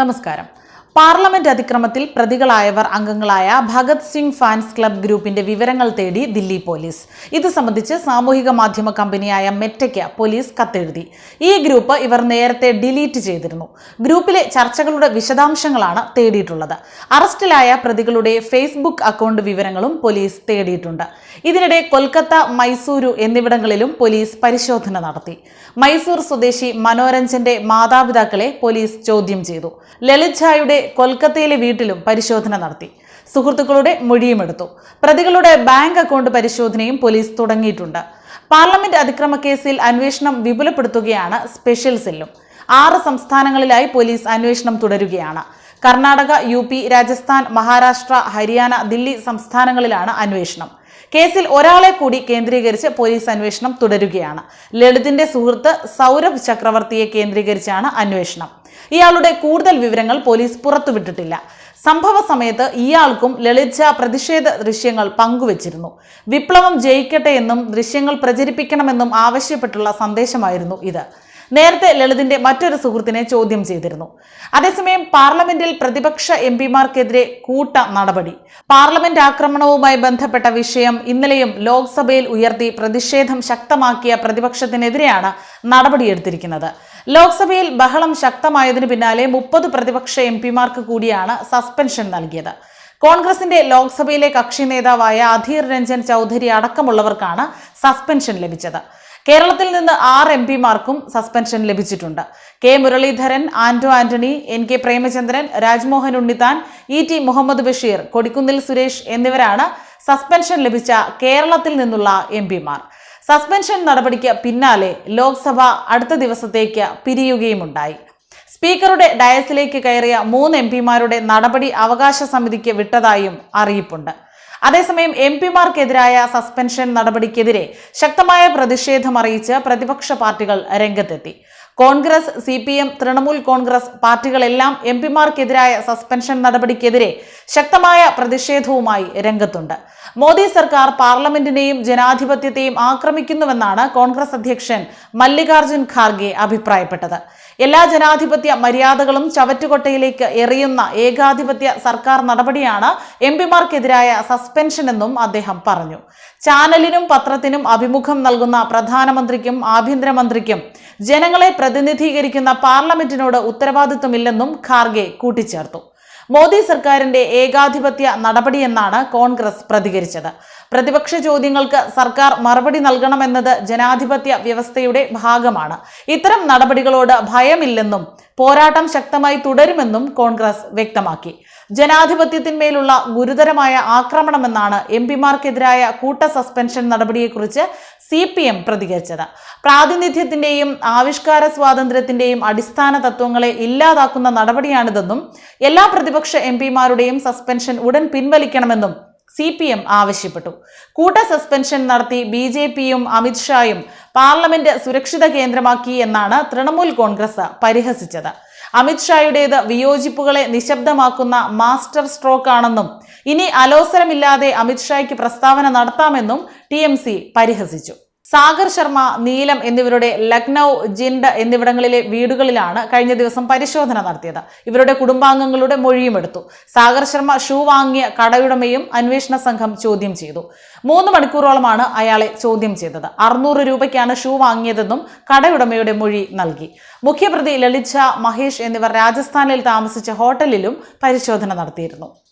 നമസ്കാരം. പാർലമെന്റ് അതിക്രമത്തിൽ പ്രതികളായവർ അംഗങ്ങളായ Bhagat Singh fans club ഗ്രൂപ്പിന്റെ വിവരങ്ങൾ തേടി ദില്ലി പോലീസ്. ഇത് സംബന്ധിച്ച് സാമൂഹിക മാധ്യമ കമ്പനിയായ മെറ്റയ്ക്ക് പോലീസ് കത്തെഴുതി. ഈ ഗ്രൂപ്പ് ഇവർ നേരത്തെ ഡിലീറ്റ് ചെയ്തിരുന്നു. ഗ്രൂപ്പിലെ ചർച്ചകളുടെ വിശദാംശങ്ങളാണ് തേടിയിട്ടുള്ളത്. അറസ്റ്റിലായ പ്രതികളുടെ ഫേസ്ബുക്ക് അക്കൗണ്ട് വിവരങ്ങളും പോലീസ് തേടിയിട്ടുണ്ട്. ഇതിനിടെ കൊൽക്കത്ത മൈസൂരു എന്നിവിടങ്ങളിലും പോലീസ് പരിശോധന നടത്തി. മൈസൂർ സ്വദേശി മനോരഞ്ജന്റെ മാതാപിതാക്കളെ പോലീസ് ചോദ്യം ചെയ്തു. ലളിത് ഝായുടെ കൊൽക്കത്തയിലെ വീട്ടിലും പരിശോധന നടത്തി. സുഹൃത്തുക്കളുടെ മൊഴിയുമെടുത്തു പ്രതികളുടെ ബാങ്ക് അക്കൗണ്ട് പരിശോധനയും പോലീസ് തുടങ്ങിയിട്ടുണ്ട്. പാർലമെന്റ് അതിക്രമ കേസിൽ അന്വേഷണം വിപുലപ്പെടുത്തുകയാണ് സ്പെഷ്യൽ സെല്ലും. ആറ് സംസ്ഥാനങ്ങളിലായി പോലീസ് അന്വേഷണം തുടരുകയാണ്. കർണാടക യു പി രാജസ്ഥാൻ മഹാരാഷ്ട്ര ഹരിയാന ദില്ലി സംസ്ഥാനങ്ങളിലാണ് അന്വേഷണം. കേസിൽ ഒരാളെ കൂടി കേന്ദ്രീകരിച്ച് പോലീസ് അന്വേഷണം തുടരുകയാണ്. ലളിതിന്റെ സുഹൃത്ത് സൗരഭ് ചക്രവർത്തിയെ കേന്ദ്രീകരിച്ചാണ് അന്വേഷണം. ഇയാളുടെ കൂടുതൽ വിവരങ്ങൾ പോലീസ് പുറത്തുവിട്ടിട്ടില്ല. സംഭവ സമയത്ത് ഇയാൾക്കും ലളിത പ്രതിഷേധ ദൃശ്യങ്ങൾ പങ്കുവച്ചിരുന്നു. വിപ്ലവം ജയിക്കട്ടെ എന്നും ദൃശ്യങ്ങൾ പ്രചരിപ്പിക്കണമെന്നും ആവശ്യപ്പെട്ടുള്ള സന്ദേശമായിരുന്നു ഇത്. നേരത്തെ ലളിതിന്റെ മറ്റൊരു സുഹൃത്തിനെ ചോദ്യം ചെയ്തിരുന്നു. അതേസമയം പാർലമെന്റിൽ പ്രതിപക്ഷ എം പിമാർക്കെതിരെ കൂട്ട നടപടി. പാർലമെന്റ് ആക്രമണവുമായി ബന്ധപ്പെട്ട വിഷയം ഇന്നലെയും ലോക്സഭയിൽ ഉയർത്തി പ്രതിഷേധം ശക്തമാക്കിയ പ്രതിപക്ഷത്തിനെതിരെയാണ് നടപടിയെടുത്തിരിക്കുന്നത്. ലോക്സഭയിൽ ബഹളം ശക്തമായതിനു പിന്നാലെ മുപ്പത് പ്രതിപക്ഷ എം പിമാർക്ക് കൂടിയാണ് സസ്പെൻഷൻ നൽകിയത്. കോൺഗ്രസിന്റെ ലോക്സഭയിലെ കക്ഷി നേതാവായ അധീർ രഞ്ജൻ ചൗധരി അടക്കമുള്ളവർക്കാണ് സസ്പെൻഷൻ ലഭിച്ചത്. കേരളത്തിൽ നിന്ന് ആറ് എം പിമാർക്കും സസ്പെൻഷൻ ലഭിച്ചിട്ടുണ്ട്. K Muraleedharan Anto Antony N K Premachandran Rajmohan Unnithan E T Muhammad Basheer Kodikunnil Suresh എന്നിവരാണ് സസ്പെൻഷൻ ലഭിച്ച കേരളത്തിൽ നിന്നുള്ള എം പിമാർ. സസ്പെൻഷൻ നടപടിക്ക് പിന്നാലെ ലോക്സഭ അടുത്ത ദിവസത്തേക്ക് പിരിയുകയുമുണ്ടായി. സ്പീക്കറുടെ ഡയസിലേക്ക് കയറിയ മൂന്ന് എം പിമാരുടെ നടപടി അവകാശ സമിതിക്ക് വിട്ടതായും അറിയിപ്പുണ്ട്. അതേസമയം എം പിമാർക്കെതിരായ സസ്പെൻഷൻ നടപടിക്കെതിരെ ശക്തമായ പ്രതിഷേധം അറിയിച്ച് പ്രതിപക്ഷ പാർട്ടികൾ രംഗത്തെത്തി. Congress C P M Trinamool Congress പാർട്ടികളെല്ലാം M പിമാർക്കെതിരായ സസ്പെൻഷൻ നടപടിക്കെതിരെ ശക്തമായ പ്രതിഷേധവുമായി രംഗത്തുണ്ട്. മോദി സർക്കാർ പാർലമെന്റിനെയും ജനാധിപത്യത്തെയും ആക്രമിക്കുന്നുവെന്നാണ് കോൺഗ്രസ് അധ്യക്ഷൻ മല്ലികാർജുൻ ഖാർഗെ അഭിപ്രായപ്പെട്ടത്. എല്ലാ ജനാധിപത്യ മര്യാദകളും ചവറ്റുകൊട്ടയിലേക്ക് എറിയുന്ന ഏകാധിപത്യ സർക്കാർ നടപടിയാണ് എം പിമാർക്കെതിരായ സസ്പെൻഷൻ എന്നും അദ്ദേഹം പറഞ്ഞു. ചാനലിനും പത്രത്തിനും അഭിമുഖം നൽകുന്ന പ്രധാനമന്ത്രിക്കും ആഭ്യന്തരമന്ത്രിക്കും ജനങ്ങളെ പ്രതിനിധീകരിക്കുന്ന പാർലമെന്റിനോട് ഉത്തരവാദിത്വമില്ലെന്നും ഖാർഗെ കൂട്ടിച്ചേർത്തു. മോദി സർക്കാരിന്റെ ഏകാധിപത്യ നടപടിയെന്നാണ് കോൺഗ്രസ് പ്രതികരിച്ചത്. പ്രതിപക്ഷ ചോദ്യങ്ങൾക്ക് സർക്കാർ മറുപടി നൽകണമെന്നത് ജനാധിപത്യ വ്യവസ്ഥയുടെ ഭാഗമാണ്. ഇത്തരം നടപടികളോട് ഭയമില്ലെന്നും പോരാട്ടം ശക്തമായി തുടരുമെന്നും കോൺഗ്രസ് വ്യക്തമാക്കി. ജനാധിപത്യത്തിന്മേലുള്ള ഗുരുതരമായ ആക്രമണമെന്നാണ് എം പിമാർക്കെതിരായ കൂട്ട സസ്പെൻഷൻ നടപടിയെക്കുറിച്ച് സി പി എം പ്രതികരിച്ചത്. പ്രാതിനിധ്യത്തിന്റെയും ആവിഷ്കാര സ്വാതന്ത്ര്യത്തിന്റെയും അടിസ്ഥാന തത്വങ്ങളെ ഇല്ലാതാക്കുന്ന നടപടിയാണിതെന്നും എല്ലാ പ്രതിപക്ഷ എം പിമാരുടെയും സസ്പെൻഷൻ ഉടൻ പിൻവലിക്കണമെന്നും സി പി എം ആവശ്യപ്പെട്ടു. കൂട്ട സസ്പെൻഷൻ നടത്തി ബി ജെ പിയും അമിത്ഷായും പാർലമെന്റ് സുരക്ഷിത കേന്ദ്രമാക്കി എന്നാണ് തൃണമൂൽ കോൺഗ്രസ് പരിഹസിച്ചത്. അമിത്ഷായുടേത് വിയോജിപ്പുകളെ നിശബ്ദമാക്കുന്ന മാസ്റ്റർ സ്ട്രോക്ക് ആണെന്നും ഇനി അലോസരമില്ലാതെ അമിത്ഷായ്ക്ക് പ്രസ്താവന നടത്താമെന്നും ടി പരിഹസിച്ചു. സാഗർ ശർമ്മ നീലം എന്നിവരുടെ ലക്നൗ ജിൻഡ് എന്നിവിടങ്ങളിലെ വീടുകളിലാണ് കഴിഞ്ഞ ദിവസം പരിശോധന നടത്തിയത്. ഇവരുടെ കുടുംബാംഗങ്ങളുടെ മൊഴിയും എടുത്തു. സാഗർ ശർമ്മ ഷൂ വാങ്ങിയ കടയുടമയും അന്വേഷണ സംഘം ചോദ്യം ചെയ്തു. മൂന്ന് മണിക്കൂറോളമാണ് അയാളെ ചോദ്യം ചെയ്തത്. അറുന്നൂറ് രൂപയ്ക്കാണ് ഷൂ വാങ്ങിയതെന്നും കടയുടമയുടെ മൊഴി നൽകി. മുഖ്യപ്രതി ലളിത് മഹേഷ് എന്നിവർ രാജസ്ഥാനിൽ താമസിച്ച ഹോട്ടലിലും പരിശോധന നടത്തിയിരുന്നു.